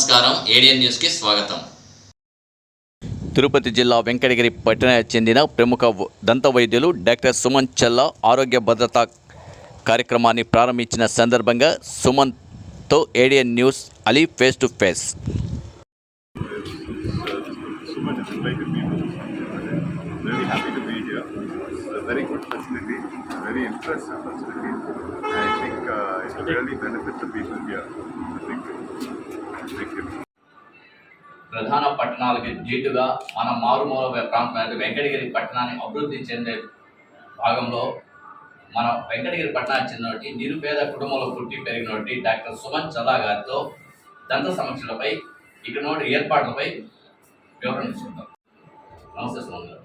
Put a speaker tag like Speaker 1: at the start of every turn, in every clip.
Speaker 1: నమస్కారం. ఏడియన్ న్యూస్కి స్వాగతం.
Speaker 2: తిరుపతి జిల్లా వెంకటగిరి పట్టణానికి చెందిన ప్రముఖ దంత వైద్యులు డాక్టర్ సుమన్ చల్ల ఆరోగ్య భద్రత కార్యక్రమాన్ని ప్రారంభించిన సందర్భంగా సుమన్తో ADN news Ali face to face.
Speaker 3: Very happy to be very good facility, a very impressive facility. I think uh, it will really benefit the people here. Thank you. Thank you.
Speaker 1: ప్రధాన పట్టణాలకి ధీటుగా మన మారుమూల ప్రాంతం వెంకటగిరి పట్టణాన్ని అభివృద్ధి చెందే భాగంలో మన వెంకటగిరి పట్టణానికి చెందినటువంటి నిరుపేద కుటుంబంలో పుట్టి పెరిగినటువంటి డాక్టర్ సుమన్ చల్లా గారితో దంత సమస్యలపై ఇక్కడ ఏర్పాట్లపై వివరణ తీసుకుంటాం నమస్తే సుమన్ గారు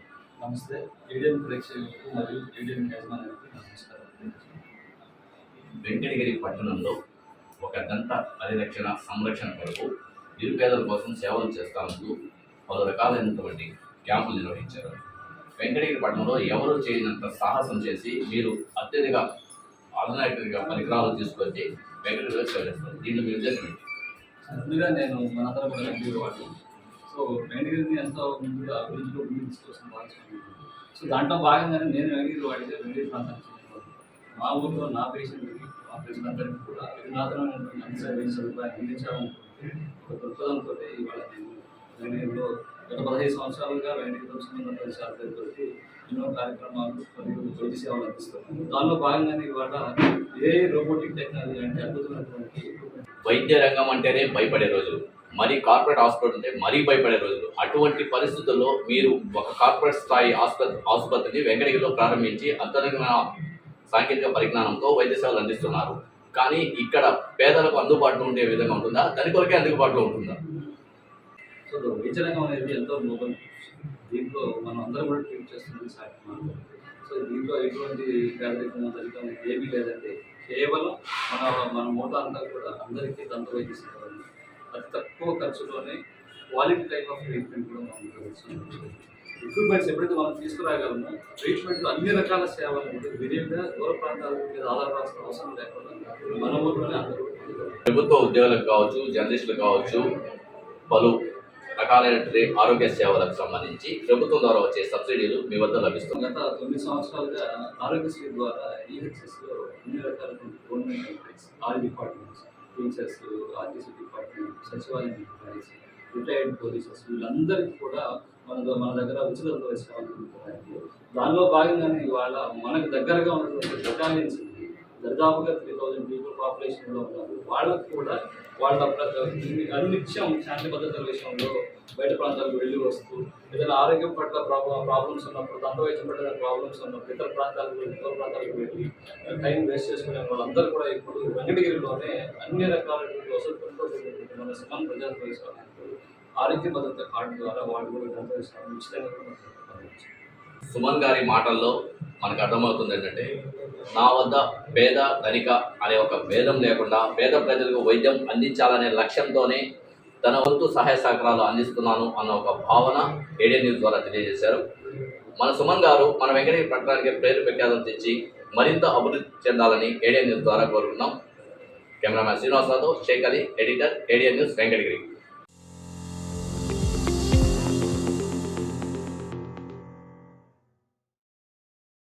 Speaker 4: నమస్తే. ఏడియన్ ప్రేక్షకులకు మరియు ఏడియన్ యజమానికి నమస్కారం.
Speaker 1: వెంకటగిరి పట్టణంలో ఒక దంత పరిరక్షణ సంరక్షణ కొరకు నిరుపేదల కోసం సేవలు చేస్తానంటూ పలు రకాలైనటువంటి క్యాంపులు నిర్వహించారు. వెంకటగిరి పట్టణంలో ఎవరు చేయనంత సాహసం చేసి మీరు అత్యధిక ఆల్టర్నేటివ్గా పరికరాలు తీసుకొచ్చి వెంకటగిరిలో సేవ చేస్తారు దీంట్లో మీ ఉద్దేశం ఏంటి?
Speaker 4: ముందుగా నేను మనందరం సో వెంకటగిరిని ఎంతో ముందుగా అభివృద్ధిలో ముందుకు తీసుకొస్తున్న భాగస్వామి సో దాంట్లో భాగంగానే నేను వెంకటగిరి వాడితే వెంకటగిరి ప్రాంతానికి మా ఊరిలో నా పేషెంట్కి మా పేషెంట్ అందరికీ కూడా విధునాథనమైనటువంటి అన్ని సర్వీస్ సదుపాయాలు అందించాలనుకుంటే ఒక దృక్పథంతో ఇవాళ నేను వెంకటగిరిలో గత పదహైదు సంవత్సరాలుగా వెంకటగిరితో సంబంధం పరిచయాలతో ఎన్నో కార్యక్రమాలు మరియు వైద్య సేవలు అందిస్తున్నాను. దానిలో భాగంగానే ఇవాళ ఏ రోబోటిక్ టెక్నాలజీ అంటే అద్భుతమైనటువంటి
Speaker 1: వైద్య రంగం అంటేనే భయపడే రోజులు. మరి కార్పొరేట్ హాస్పిటల్ ఉంటే మరీ భయపడే రోజులు. అటువంటి పరిస్థితుల్లో మీరు ఒక కార్పొరేట్ స్థాయి ఆసుపత్రి ఆసుపత్రిని వెంకటగిరిలో ప్రారంభించి అత్యధికమైన సాంకేతిక పరిజ్ఞానంతో వైద్య సేవలు అందిస్తున్నారు. కానీ ఇక్కడ పేదలకు అందుబాటులో ఉండే విధంగా ఉంటుందా? దాని కొరకే అందుబాటులో ఉంటుందా?
Speaker 4: సో వైద్య అనేది ఎంతో నూతన దీంట్లో మనం అందరం కూడా ట్రీట్ చేస్తున్నది సాధ్యమానం సో దీంట్లో ఎటువంటి పేదరికం ఏమీ లేదంటే కేవలం మన మన మూట అంతా కూడా అందరికీ దంత వైద్య సేవలు అతి తక్కువ ఖర్చులోనే క్వాలిటీ టైప్ ఆఫ్ ట్రీట్మెంట్ కూడా మనం ప్రదర్శిస్తున్నాం ఎక్విప్మెంట్స్ ఎప్పుడైతే మనం తీసుకురాగలమో ట్రీట్మెంట్లో అన్ని రకాల సేవలు విరివిగా దూర ప్రాంతాల మీద ఆధారపడాల్సిన అవసరం లేకుండా మన ఊరిలోనే అందరూ
Speaker 1: ప్రభుత్వ ఉద్యోగులకు కావచ్చు జర్నలిస్టులకు కావచ్చు పలు రకాలైనటువంటి ఆరోగ్య సేవలకు సంబంధించి ప్రభుత్వం ద్వారా వచ్చే సబ్సిడీలు మీ వద్ద లభిస్తుంది
Speaker 4: గత తొమ్మిది సంవత్సరాలుగా ఆరోగ్యశ్రీ ద్వారా ఈహెచ్ఎస్లో అన్ని రకాల government all departments teachers RTC department సచివాలయం ఎంప్లాయీస్ రిటైర్డ్ పోలీసెస్ వీళ్ళందరికీ కూడా మన మన దగ్గర ఉచిత ప్రవేశాలు దానిలో భాగంగానే ఇవాళ మనకు దగ్గరగా ఉన్నటువంటి బెటాలియన్స్ దరిదాపుగా త్రీ థౌజండ్ పీపుల్ పాపులేషన్లో ఉన్నారు. వాళ్ళకు కూడా వాళ్ళ అనునిత్యం శాంతి భద్రతల విషయంలో బయట ప్రాంతాలకు వెళ్ళి వస్తూ ఏదైనా ఆరోగ్యం పట్ల ప్రాబ్లం ప్రాబ్లమ్స్ ఉన్నప్పుడు దంతవైద్యం పట్ల ప్రాబ్లమ్స్ ఉన్నప్పుడు ఇతర ప్రాంతాలకు ఇతర ప్రాంతాలకు వెళ్ళి టైం వేస్ట్ చేసుకునే వాళ్ళందరూ కూడా ఇప్పుడు వెంకటగిరిలోనే అన్ని రకాలైనటువంటి వసతులతో మన సమాన ప్రజా ఆరోగ్య భద్రత కార్డు ద్వారా వాళ్ళు కూడా దంత ఉచితంగా
Speaker 1: సుమన్ గారి మాటల్లో మనకు అర్థమవుతుంది ఏంటంటే నా వద్ద పేద ధనిక అనే ఒక భేదం లేకుండా పేద ప్రజలకు వైద్యం అందించాలనే లక్ష్యంతోనే తన వంతు సహాయ సహకారాలు అందిస్తున్నాను అన్న ఒక భావన ఏడియన్ న్యూస్ ద్వారా తెలియజేశారు. మన సుమన్ గారు మన వెంకటగిరి పట్టణానికి పేరు ప్రఖ్యాతం తెచ్చి మరింత అభివృద్ధి చెందాలని ఏడియన్ న్యూస్ ద్వారా కోరుకున్నాం cameraman శ్రీనివాసరావుతో Shaik Ali editor ADN news Venkatagiri.